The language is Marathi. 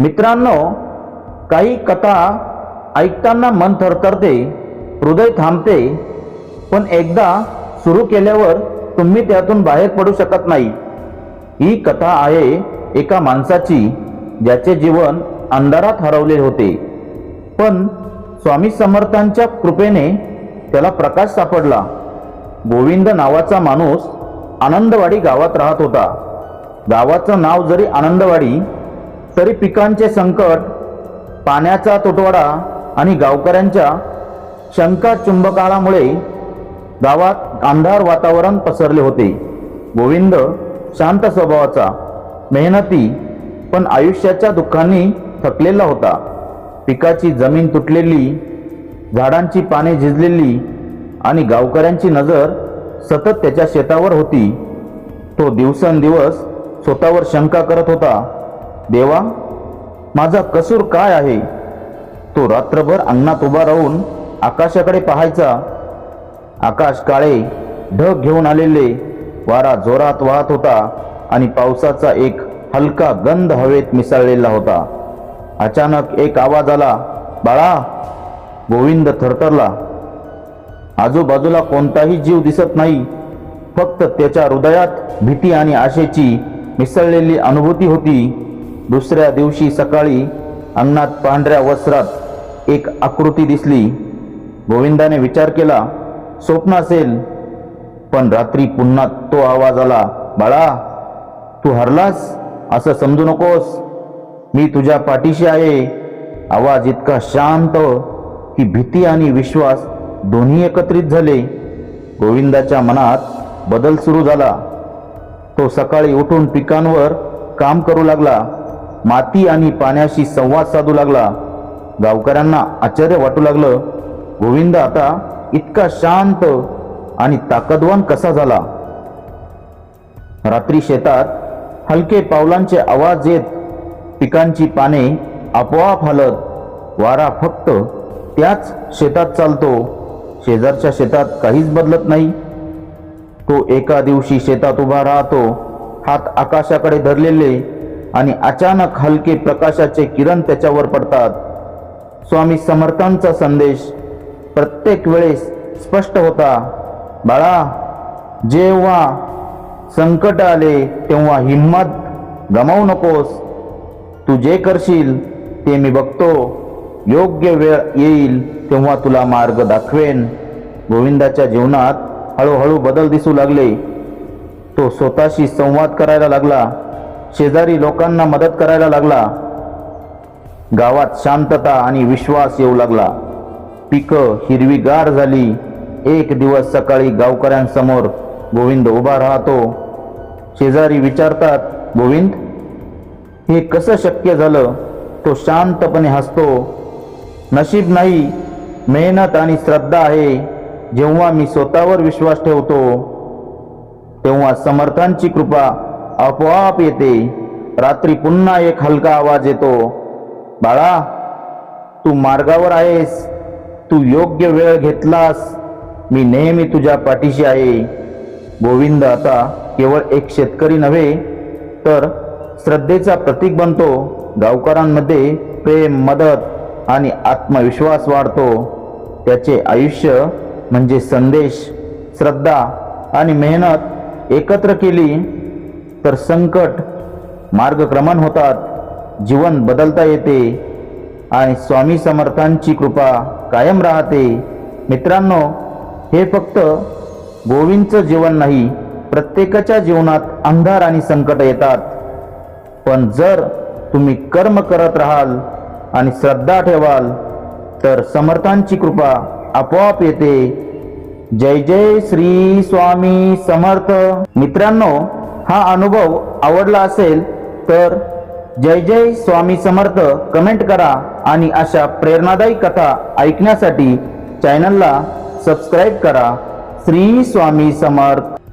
मित्रांनो काही कथा ऐकताना मन थरथरते हृदय थांबते पण एकदा सुरू केल्यावर तुम्ही त्यातून बाहेर पडू शकत नाही. ही कथा आहे एका माणसाची ज्याचे जीवन अंधारात हरवले होते. पण स्वामी समर्थांच्या कृपेने त्याला प्रकाश सापडला. गोविंद नावाचा माणूस आनंदवाडी गावात राहत होता. गावाचं नाव जरी आनंदवाडी तरी पिकांचे संकट पाण्याचा तुटवडा आणि गावकऱ्यांच्या शंका चुंबकाळामुळे गावात अंधार वातावरण पसरले होते. गोविंद शांत स्वभावाचा मेहनती पण आयुष्याच्या दुःखांनी थकलेला होता. पिकाची जमीन तुटलेली झाडांची पाने झिजलेली आणि गावकऱ्यांची नजर सतत त्याच्या शेतावर होती. तो दिवसेंदिवस स्वतःवर शंका करत होता. देवा माझा कसूर काय आहे? तो रात्रभर अंगणात उभा राहून आकाशाकडे पाहायचा. आकाश काळे ढग घेऊन आलेले वारा जोरात वाहत होता आणि पावसाचा एक हलका गंध हवेत मिसळलेला होता. अचानक एक आवाज आला बाळा! गोविंद थरथरला आजूबाजूला कोणताही जीव दिसत नाही. फक्त त्याच्या हृदयात भीती आणि आशेची मिसळलेली अनुभूती होती. दुसऱ्या दिवशी सकाळी अंगणात पांढऱ्या वस्त्रात एक आकृती दिसली. गोविंदाने विचार केला स्वप्न असेल पण रात्री पुन्हा तो आवाज आला बाळा तू हरलास? असं समजू नकोस. मी तुझ्या पाठीशी आहे. आवाज इतका शांत की भीती आणि विश्वास दोन्ही एकत्रित झाले. गोविंदाच्या मनात बदल सुरू झाला. तो सकाळी उठून पिकांवर काम करू लागला. माती आणि पाण्याशी संवाद साधू लागला. गावकऱ्यांना आश्चर्य वाटू लागलं. गोविंद आता इतका शांत आणि ताकदवान कसा झाला? रात्री शेतात हलके पावलांचे आवाज येत पिकांची पाने आपोआप हलत वारा फक्त त्याच शेतात चालतो. शेजारच्या शेतात काहीच बदलत नाही. तो एका दिवशी शेतात उभा राहतो हात आकाशाकडे धरलेले आणि अचानक हलके प्रकाशाचे किरण त्याच्यावर पडतात. स्वामी समर्थांचा संदेश प्रत्येक वेळेस स्पष्ट होता. बाळा जेव्हा संकट आले तेव्हा हिंमत गमावू नकोस. तू जे करशील ते मी बघतो. योग्य वेळ येईल तेव्हा तुला मार्ग दाखवेन. गोविंदाच्या जीवनात हळूहळू बदल दिसू लागले. तो स्वतःशी संवाद करायला लागला. शेजारी लोकांना मदत करायला लागला. गावात शांतता आणि विश्वास येऊ लागला. पिकं हिरवीगार झाली. एक दिवस सकाळी गावकऱ्यांसमोर गोविंद उभा राहतो. शेजारी विचारतात गोविंद हे कसं शक्य झालं? तो शांतपणे हसतो. नशीब नाही मेहनत आणि श्रद्धा आहे. जेव्हा मी स्वतःवर विश्वास ठेवतो तेव्हा समर्थांची कृपा आपोआप येते. रात्री पुन्हा एक हलका आवाज येतो. बाळा तू मार्गावर आहेस. तू योग्य वेळ घेतलास. मी नेहमी तुझ्या पाठीशी आहे. गोविंद आता केवळ एक शेतकरी नव्हे तर श्रद्धेचा प्रतीक बनतो. गावकऱ्यांमध्ये प्रेम मदत आणि आत्मविश्वास वाढतो. त्याचे आयुष्य म्हणजे संदेश श्रद्धा आणि मेहनत एकत्र केली तर संकट मार्गक्रमण होतात जीवन बदलता येते आणि स्वामी समर्थांची कृपा कायम राहते. मित्रांनो हे फक्त गोविंदचं जीवन नाही प्रत्येकाच्या जीवनात अंधार आणि संकट येतात. पण जर तुम्ही कर्म करत राहाल आणि श्रद्धा ठेवाल तर समर्थांची कृपा आपोआप येते. जय जय श्री स्वामी समर्थ. मित्रांनो हा अनुभव आवडला असेल तर जय जय स्वामी समर्थ कमेंट करा आणि अशा प्रेरणादायी कथा ऐकण्यासाठी चॅनलला सबस्क्राईब करा. श्री स्वामी समर्थ.